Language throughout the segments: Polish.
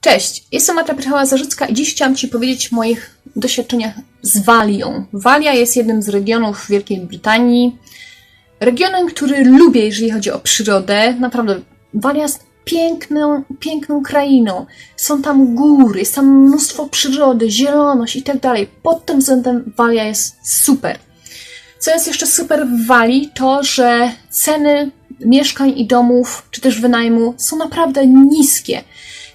Cześć, jestem Marta Prychała-Zarzycka i dziś chciałam Ci powiedzieć o moich doświadczeniach z Walią. Walia jest jednym z regionów Wielkiej Brytanii. Regionem, który lubię, jeżeli chodzi o przyrodę. Naprawdę, Walia jest piękną, piękną krainą. Są tam góry, jest tam mnóstwo przyrody, zieloność i tak dalej. Pod tym względem Walia jest super. Co jest jeszcze super w Walii, to że ceny mieszkań i domów, czy też wynajmu są naprawdę niskie.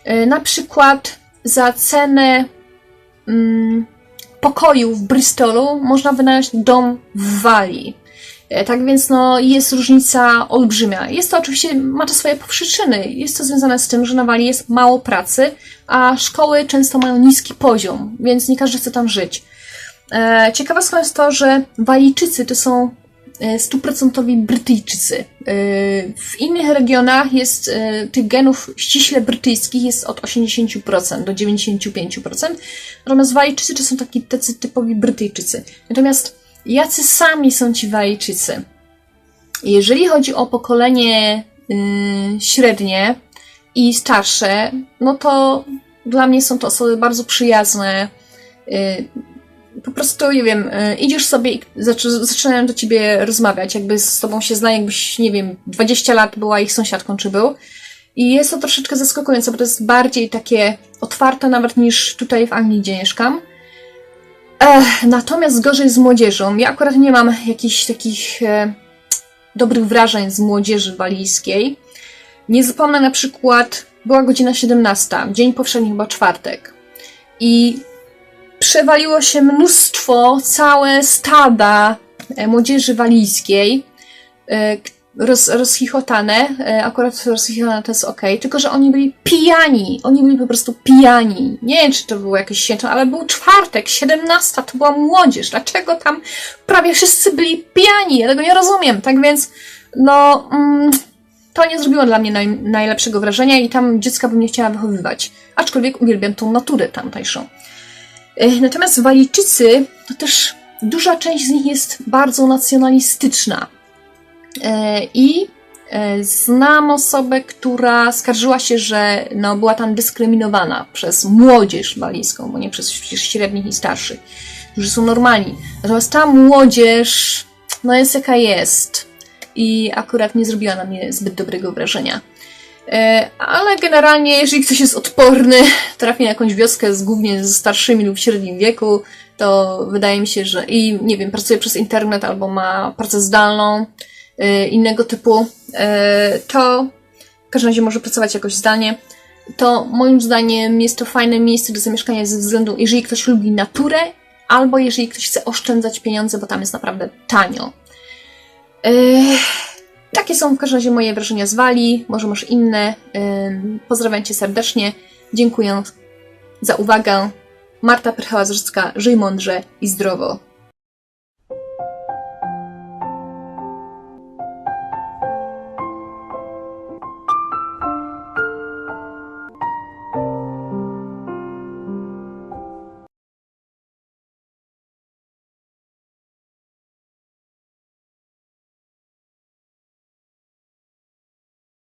E, Na przykład za cenę mm, pokoju w Bristolu można wynająć dom w Walii. E, Tak więc no, jest różnica olbrzymia. Jest to oczywiście, ma to swoje przyczyny. Jest to związane z tym, że na Walii jest mało pracy, a szkoły często mają niski poziom, więc nie każdy chce tam żyć. E, Ciekawostką jest to, że Walijczycy to są stuprocentowi Brytyjczycy. E, W innych regionach jest e, tych genów ściśle brytyjskich jest od 80% do 95%, natomiast Walijczycy to są taki tacy typowi Brytyjczycy. Natomiast jacy sami są ci Walijczycy? Jeżeli chodzi o pokolenie y, średnie i starsze, no to dla mnie są to osoby bardzo przyjazne. Po prostu, nie wiem, y, idziesz sobie i zaczy, zaczynają do ciebie rozmawiać, jakby z tobą się zna, jakbyś, nie wiem, 20 lat była ich sąsiadką, czy był. I jest to troszeczkę zaskakujące, bo to jest bardziej takie otwarte nawet niż tutaj w Anglii, gdzie mieszkam. Ech, natomiast gorzej z młodzieżą. Ja akurat nie mam jakichś takich e, dobrych wrażeń z młodzieży walijskiej. Nie zapomnę na przykład, była godzina 17, dzień powszedni, chyba czwartek. I przewaliło się mnóstwo, całe stada e, młodzieży walijskiej, e, roz, rozchichotane, e, akurat rozchichotane to jest ok, tylko że oni byli pijani, oni byli po prostu pijani. Nie wiem, czy to było jakieś święto, ale był czwartek, 17, to była młodzież. Dlaczego tam prawie wszyscy byli pijani? Ja tego nie rozumiem. Tak więc, no, mm, to nie zrobiło dla mnie naj, najlepszego wrażenia i tam dziecka bym nie chciała wychowywać. Aczkolwiek uwielbiam tą naturę tamtejszą. E, Natomiast Walijczycy, to też duża część z nich jest bardzo nacjonalistyczna. E, I e, znam osobę, która skarżyła się, że no, była tam dyskryminowana przez młodzież walijską, bo nie przez średnich i starszych, którzy są normalni. Natomiast ta młodzież, no jest jaka jest. I akurat nie zrobiła na mnie zbyt dobrego wrażenia. E, Ale generalnie, jeżeli ktoś jest odporny, trafi na jakąś wioskę z, głównie ze starszymi lub średnim wieku, to wydaje mi się, że i nie wiem, pracuje przez internet albo ma pracę zdalną, e, innego typu, e, to w każdym razie może pracować jakoś zdalnie. To moim zdaniem jest to fajne miejsce do zamieszkania ze względu, jeżeli ktoś lubi naturę, albo jeżeli ktoś chce oszczędzać pieniądze, bo tam jest naprawdę tanio. Takie są w każdym razie moje wrażenia z Walii, może masz inne. Pozdrawiam Cię serdecznie. Dziękuję za uwagę. Marta Prychała-Zrzycka, żyj mądrze i zdrowo.